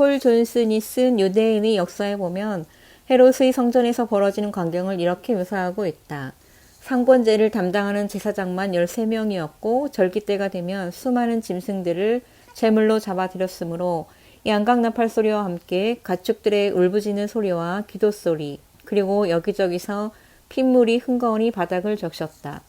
폴 존슨이 쓴 유대인의 역사에 보면 헤롯의 성전에서 벌어지는 광경을 이렇게 묘사하고 있다. 상번제를 담당하는 제사장만 13명이었고 절기 때가 되면 수많은 짐승들을 제물로 잡아들였으므로 양강나팔 소리와 함께 가축들의 울부짖는 소리와 기도 소리 그리고 여기저기서 핏물이 흥건히 바닥을 적셨다.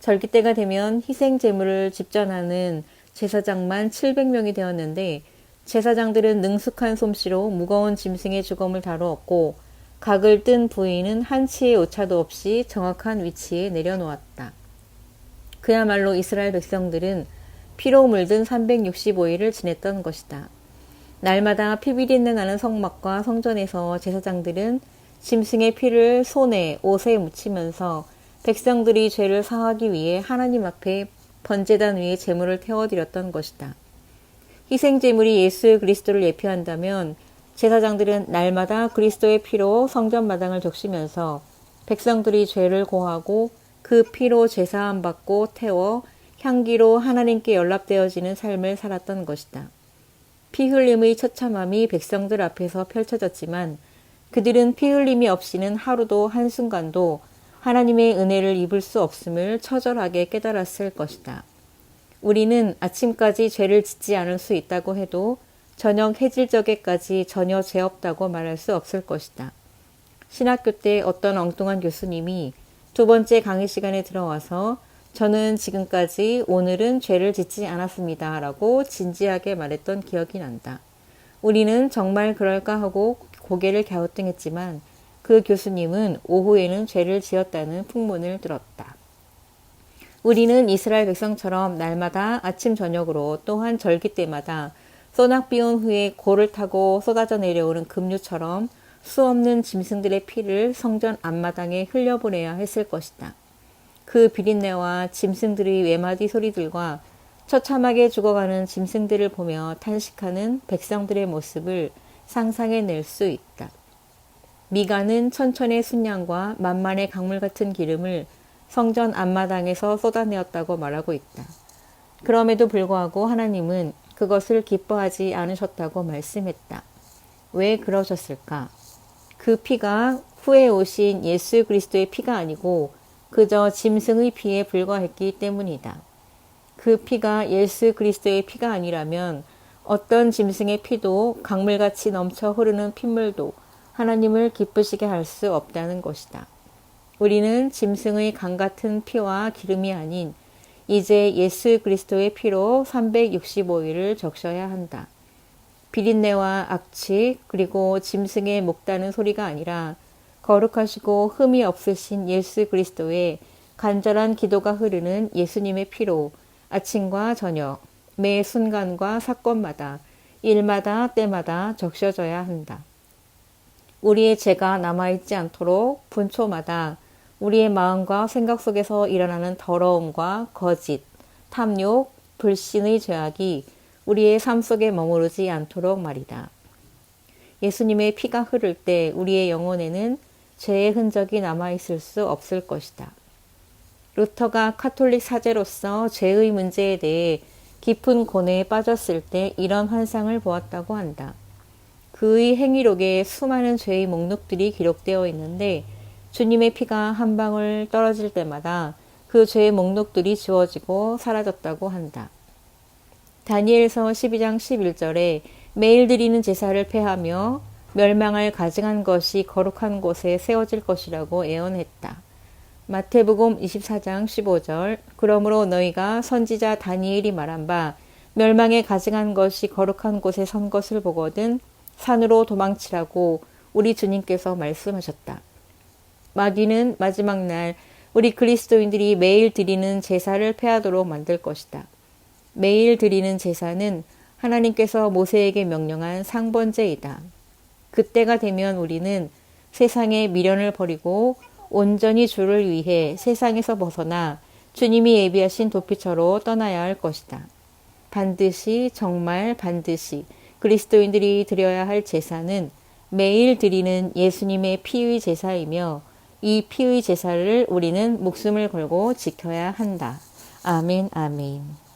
절기 때가 되면 희생 제물을 집전하는 제사장만 700명이 되었는데 제사장들은 능숙한 솜씨로 무거운 짐승의 주검을 다루었고 각을 뜬 부위는 한치의 오차도 없이 정확한 위치에 내려놓았다. 그야말로 이스라엘 백성들은 피로 물든 365일을 지냈던 것이다. 날마다 피비린내 나는 성막과 성전에서 제사장들은 짐승의 피를 손에 옷에 묻히면서 백성들이 죄를 사하기 위해 하나님 앞에 번제단 위에 제물을 태워드렸던 것이다. 희생 제물이 예수 그리스도를 예표한다면 제사장들은 날마다 그리스도의 피로 성전 마당을 적시면서 백성들이 죄를 고하고 그 피로 제사함 받고 태워 향기로 하나님께 연락되어지는 삶을 살았던 것이다. 피 흘림의 처참함이 백성들 앞에서 펼쳐졌지만 그들은 피 흘림이 없이는 하루도 한순간도 하나님의 은혜를 입을 수 없음을 처절하게 깨달았을 것이다. 우리는 아침까지 죄를 짓지 않을 수 있다고 해도 저녁 해질 적에까지 전혀 죄 없다고 말할 수 없을 것이다. 신학교 때 어떤 엉뚱한 교수님이 두 번째 강의 시간에 들어와서 저는 지금까지 오늘은 죄를 짓지 않았습니다. 라고 진지하게 말했던 기억이 난다. 우리는 정말 그럴까 하고 고개를 갸우뚱했지만 그 교수님은 오후에는 죄를 지었다는 풍문을 들었다. 우리는 이스라엘 백성처럼 날마다 아침 저녁으로 또한 절기 때마다 소낙 비온 후에 고를 타고 쏟아져 내려오는 급류처럼 수 없는 짐승들의 피를 성전 앞마당에 흘려보내야 했을 것이다. 그 비린내와 짐승들의 외마디 소리들과 처참하게 죽어가는 짐승들을 보며 탄식하는 백성들의 모습을 상상해낼 수 있다. 미가는 천천의 순양과 만만의 강물 같은 기름을 성전 앞마당에서 쏟아내었다고 말하고 있다. 그럼에도 불구하고 하나님은 그것을 기뻐하지 않으셨다고 말씀했다. 왜 그러셨을까? 그 피가 후에 오신 예수 그리스도의 피가 아니고 그저 짐승의 피에 불과했기 때문이다. 그 피가 예수 그리스도의 피가 아니라면 어떤 짐승의 피도 강물같이 넘쳐 흐르는 핏물도 하나님을 기쁘시게 할 수 없다는 것이다. 우리는 짐승의 강 같은 피와 기름이 아닌 이제 예수 그리스도의 피로 365일을 적셔야 한다. 비린내와 악취 그리고 짐승의 목다는 소리가 아니라 거룩하시고 흠이 없으신 예수 그리스도의 간절한 기도가 흐르는 예수님의 피로 아침과 저녁 매 순간과 사건마다 일마다 때마다 적셔져야 한다. 우리의 죄가 남아있지 않도록 분초마다 우리의 마음과 생각 속에서 일어나는 더러움과 거짓, 탐욕, 불신의 죄악이 우리의 삶 속에 머무르지 않도록 말이다. 예수님의 피가 흐를 때 우리의 영혼에는 죄의 흔적이 남아있을 수 없을 것이다. 루터가 카톨릭 사제로서 죄의 문제에 대해 깊은 고뇌에 빠졌을 때 이런 환상을 보았다고 한다. 그의 행위록에 수많은 죄의 목록들이 기록되어 있는데 주님의 피가 한 방울 떨어질 때마다 그 죄의 목록들이 지워지고 사라졌다고 한다. 다니엘서 12장 11절에 매일 드리는 제사를 폐하며 멸망할 가증한 것이 거룩한 곳에 세워질 것이라고 예언했다. 마태복음 24장 15절 그러므로 너희가 선지자 다니엘이 말한 바 멸망에 가증한 것이 거룩한 곳에 선 것을 보거든 산으로 도망치라고 우리 주님께서 말씀하셨다. 마귀는 마지막 날 우리 그리스도인들이 매일 드리는 제사를 폐하도록 만들 것이다. 매일 드리는 제사는 하나님께서 모세에게 명령한 상번제이다. 그때가 되면 우리는 세상의 미련을 버리고 온전히 주를 위해 세상에서 벗어나 주님이 예비하신 도피처로 떠나야 할 것이다. 반드시 정말 반드시 그리스도인들이 드려야 할 제사는 매일 드리는 예수님의 피의 제사이며 이 피의 제사를 우리는 목숨을 걸고 지켜야 한다. 아멘, 아멘.